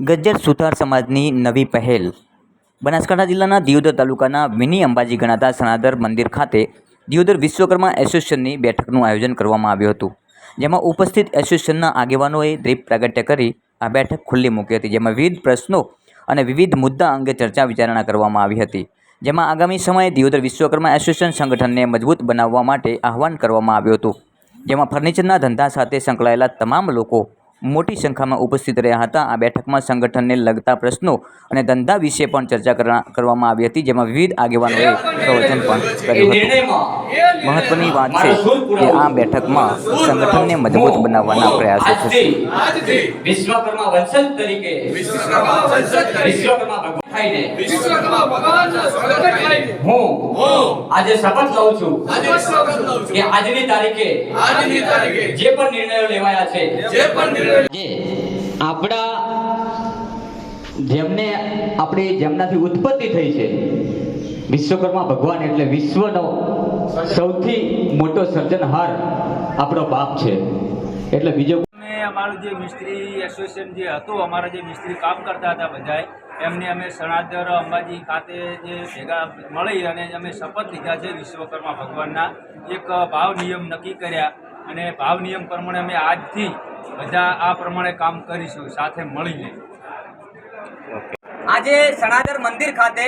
ગજ્જર સુથાર સમાજની નવી પહેલ. બનાસકાંઠા જિલ્લાના દિયોદર તાલુકાના મિની અંબાજી ગણાતા સણાદર મંદિર ખાતે દિયોદર વિશ્વકર્મા એસોસિએશનની બેઠકનું આયોજન કરવામાં આવ્યું હતું. જેમાં ઉપસ્થિત એસોસિએશનના આગેવાનોએ દીપ પ્રાગટ્ય કરી આ બેઠક ખુલ્લી મૂકી હતી, જેમાં વિવિધ પ્રશ્નો અને વિવિધ મુદ્દા અંગે ચર્ચા વિચારણા કરવામાં આવી હતી. જેમાં આગામી સમયે દિયોદર વિશ્વકર્મા એસોસિએશન સંગઠનને મજબૂત બનાવવા માટે આહવાન કરવામાં આવ્યું હતું. જેમાં ફર્નિચરના ધંધા સાથે સંકળાયેલા તમામ લોકો મોટી સંખ્યામાં ઉપસ્થિત રહ્યા હતા. આ બેઠકમાં સંગઠનને લગતા પ્રશ્નો અને ધંધા વિશે પણ ચર્ચા કરા- કરવામાં આવી હતી જેમાં વિવિધ આગેવાનોએ પ્રવચન પણ કર્યું હતું. મહત્વની વાત છે કે આ બેઠકમાં સંગઠનને મજબૂત બનાવવાના પ્રયાસો થશે. તરીકે વિશ્વકર્મા વંશજ તરીકે વિશ્વકર્મા ભગવાન હું. હું. આજે શપથ લઉં છું. આજે શપથ લઉં કે આજની તારીખે આજની તારીખે જે પણ નિર્ણયો લેવાયા છે. જે પણ નિર્ણય આપણા જેમને આપણે જેમનાથી ઉત્પત્તિ થઈ છે વિશ્વકર્મા ભગવાન એટલે વિશ્વનો સૌથી મોટો સર્જનહાર આપણો બાપ છે. એટલે બીજો અમારું જે મિસ્ત્રી એસોસિએશન જે હતું અમારા જે મિસ્ત્રી કામ કરતા હતા બધાએ એમને અમે સણાદર અંબાજી ખાતે જે ભેગા મળી અને અમે શપથ લીધા છે વિશ્વકર્મા ભગવાનના, એક ભાવ નિયમ નક્કી કર્યા અને ભાવ નિયમ પ્રમાણે અમે આજથી બધા આ પ્રમાણે કામ કરીશું, સાથે મળીને. આજે સણાદર મંદિર ખાતે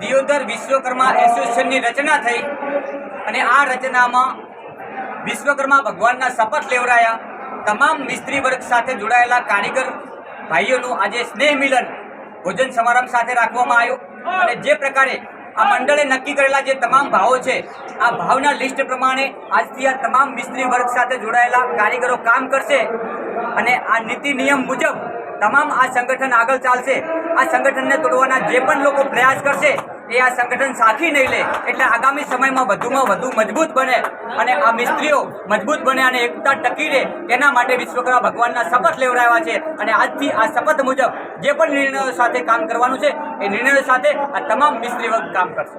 દિયોદર વિશ્વકર્મા એસોસિએશનની રચના થઈ અને આ રચનામાં વિશ્વકર્મા ભગવાનના શપથ લેવડાયા. તમામ મિસ્ત્રી વર્ગ સાથે જોડાયેલા કારીગર ભાઈઓનું આજે સ્નેહ મિલન ભોજન સમારંભ સાથે રાખવામાં આવ્યો. અને જે પ્રકારે આ મંડળે નક્કી કરેલા જે તમામ ભાવો છે, આ ભાવના લિસ્ટ પ્રમાણે આજથી આ તમામ મિસ્ત્રી વર્ગ સાથે જોડાયેલા કારીગરો કામ કરશે. અને આ નીતિ નિયમ મુજબ તમામ આ સંગઠન આગળ ચાલશે. આ સંગઠનને તોડવાના જે પણ લોકો પ્રયાસ કરશે એ આ સંગઠન સાખી નહીં લે એટલે આગામી સમયમાં વધુમાં વધુ મજબૂત બને અને આ મિસ્ત્રીઓ મજબૂત બને અને એકતા ટકી રહે તેના માટે વિશ્વકર્મા ભગવાનના શપથ લેવડાવ્યા છે. અને આજથી આ શપથ મુજબ જે પણ નિર્ણયો સાથે કામ કરવાનું છે એ નિર્ણયો સાથે આ તમામ મિસ્ત્રી વર્ગ કામ કરશે.